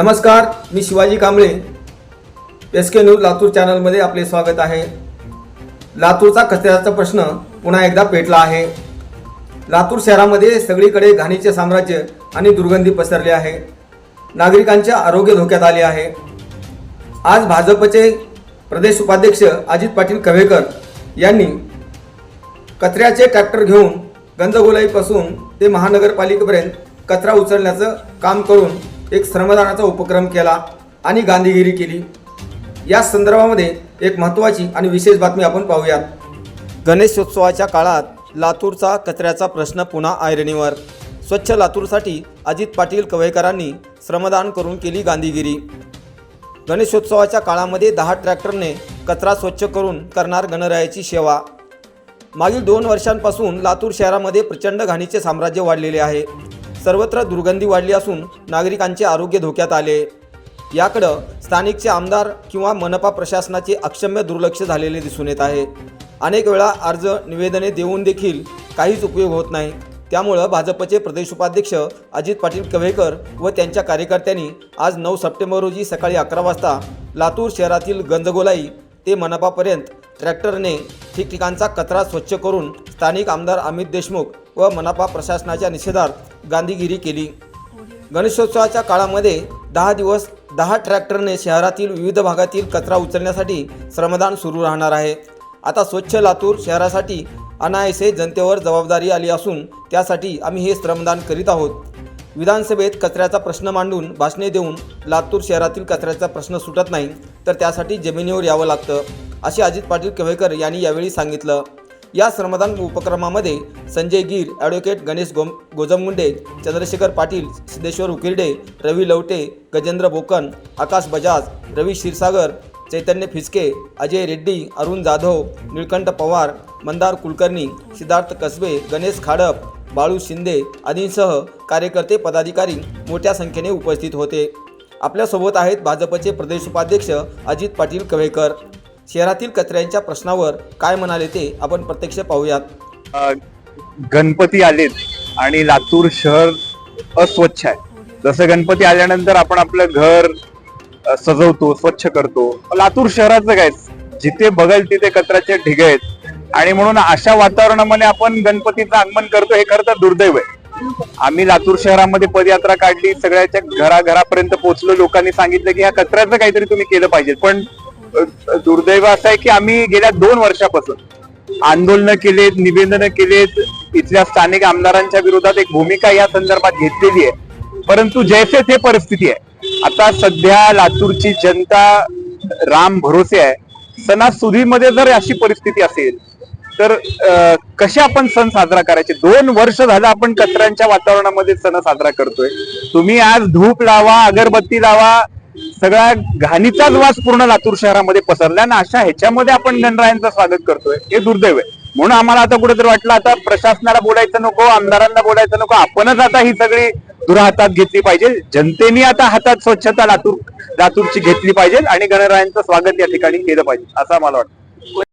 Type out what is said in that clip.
नमस्कार मी Shivaji Kamble. S K news Latur चॅनलमध्ये आपले स्वागत आहे. लातूरचा कचऱ्याचा प्रश्न पुन्हा एकदा पेटला आहे. लातूर शहरामध्ये सगळीकडे घाणीचे साम्राज्य आणि दुर्गंधी पसरली आहे. नागरिकांचे आरोग्य धोक्यात आले आहे. आज भाजपचे प्रदेश उपाध्यक्ष अजित पाटील कव्हेकर यांनी कचऱ्याचे ट्रॅक्टर घेऊन गंजगोलाईपासून ते महानगरपालिकेपर्यंत कचरा उचलण्याचं काम करून एक श्रमदानाचा उपक्रम केला आणि गांधीगिरी केली. या संदर्भामध्ये एक महत्त्वाची आणि विशेष बातमी आपण पाहूयात. गणेशोत्सवाच्या काळात लातूरचा कचऱ्याचा प्रश्न पुन्हा ऐरणीवर स्वच्छ लातूरसाठी अजित पाटील कवयेकरांनी श्रमदान करून केली गांधीगिरी. गणेशोत्सवाच्या काळामध्ये दहा ट्रॅक्टरने कचरा स्वच्छ करून करणार गणरायाची सेवा. मागील दोन वर्षांपासून लातूर शहरामध्ये प्रचंड घाणीचे साम्राज्य वाढलेले आहे. सर्वत्र दुर्गंधी वाढली असून नागरिकांचे आरोग्य धोक्यात आले. याकडं स्थानिकचे आमदार किंवा मनपा प्रशासनाचे अक्षम्य दुर्लक्ष झालेले दिसून येत आहे. अनेक वेळा अर्ज निवेदने देऊन देखील काहीच उपयोग होत नाही. त्यामुळं भाजपचे प्रदेश उपाध्यक्ष अजित पाटील कव्हेकर व त्यांच्या कार्यकर्त्यांनी आज नऊ सप्टेंबर रोजी सकाळी अकरा वाजता लातूर शहरातील गंजगोलाई ते मनपापर्यंत ट्रॅक्टरने ठिकठिकाणचा कचरा स्वच्छ करून स्थानिक आमदार अमित देशमुख व मनपा प्रशासनाच्या निषेधार्थ गांधीगिरी केली. गणेशोत्सवाच्या काळामध्ये दहा दिवस दहा ट्रॅक्टरने शहरातील विविध भागातील कचरा उचलण्यासाठी श्रमदान सुरू राहणार आहे. आता स्वच्छ लातूर शहरासाठी अनायसे जनतेवर जबाबदारी आली असून त्यासाठी आम्ही हे श्रमदान करीत आहोत. विधानसभेत कचऱ्याचा प्रश्न मांडून भाषणे देऊन लातूर शहरातील कचऱ्याचा प्रश्न सुटत नाही तर त्यासाठी जमिनीवर यावं लागतं असे अजित पाटील कव्हेकर यांनी यावेळी सांगितलं. या श्रमदान उपक्रमामध्ये संजय गीर ॲडव्होकेट गणेश गोम गोजमगुंडे चंद्रशेखर पाटील सिद्धेश्वर उकिरडे रवी लवटे गजेंद्र बोकन आकाश बजाज रवी क्षीरसागर चैतन्य फिसके अजय रेड्डी अरुण जाधव निळकंठ पवार मंदार कुलकर्णी सिद्धार्थ कसबे गणेश खाडप बाळू शिंदे आदींसह कार्यकर्ते पदाधिकारी मोठ्या संख्येने उपस्थित होते. आपल्यासोबत आहेत भाजपचे प्रदेश उपाध्यक्ष अजित पाटील कव्हेकर. शहरातील कचऱ्यांच्या प्रश्नावर काय म्हणाले ते आपण प्रत्यक्ष पाहूयात. गणपती आलेत आणि लातूर शहर अस्वच्छ आहे. जसं गणपती आल्यानंतर आपण आपलं घर सजवतो स्वच्छ करतो. लातूर शहराचं काय? जिथे बघल तिथे कचऱ्याचे ढिगे आहेत. आणि म्हणून अशा वातावरणामध्ये आपण गणपतीचं आगमन करतो हे खरं तर दुर्दैव आहे. आम्ही लातूर शहरामध्ये पदयात्रा काढली सगळ्याच्या घराघरापर्यंत पोहोचलो. लोकांनी सांगितलं की ह्या कचऱ्याचं काहीतरी तुम्ही केलं पाहिजे. पण दुर्दैव असं आहे की आम्ही गेल्या दोन वर्षापासून आंदोलनं केलेत निवेदनं केलेत. इथल्या स्थानिक आमदारांच्या विरोधात एक भूमिका या संदर्भात घेतलेली आहे. परंतु जैसे थे परिस्थिती आहे. आता सध्या लातूरची जनता राम भरोसे आहे. सणासुदीमध्ये जर अशी परिस्थिती असेल तर कसे आपण सण साजरा करायचे? दोन वर्ष झालं आपण कचऱ्यांच्या वातावरणामध्ये सण साजरा करतोय. तुम्ही आज धूप लावा अगरबत्ती लावा सगळ्या घाणीचाच वास पूर्ण लातूर शहरामध्ये पसरला आणि अशा ह्याच्यामध्ये आपण गणरायांचं स्वागत करतोय. हे दुर्दैव आहे. म्हणून आम्हाला आता कुठेतरी वाटलं आता प्रशासनाला बोलायचं नको आमदारांना बोलायचं नको आपणच आता ही सगळी धुरा हातात घेतली पाहिजे. जनतेने आता हातात स्वच्छता लातूर लातूरची घेतली पाहिजे आणि गणरायांचं स्वागत या ठिकाणी केलं पाहिजे असं मला वाटतं.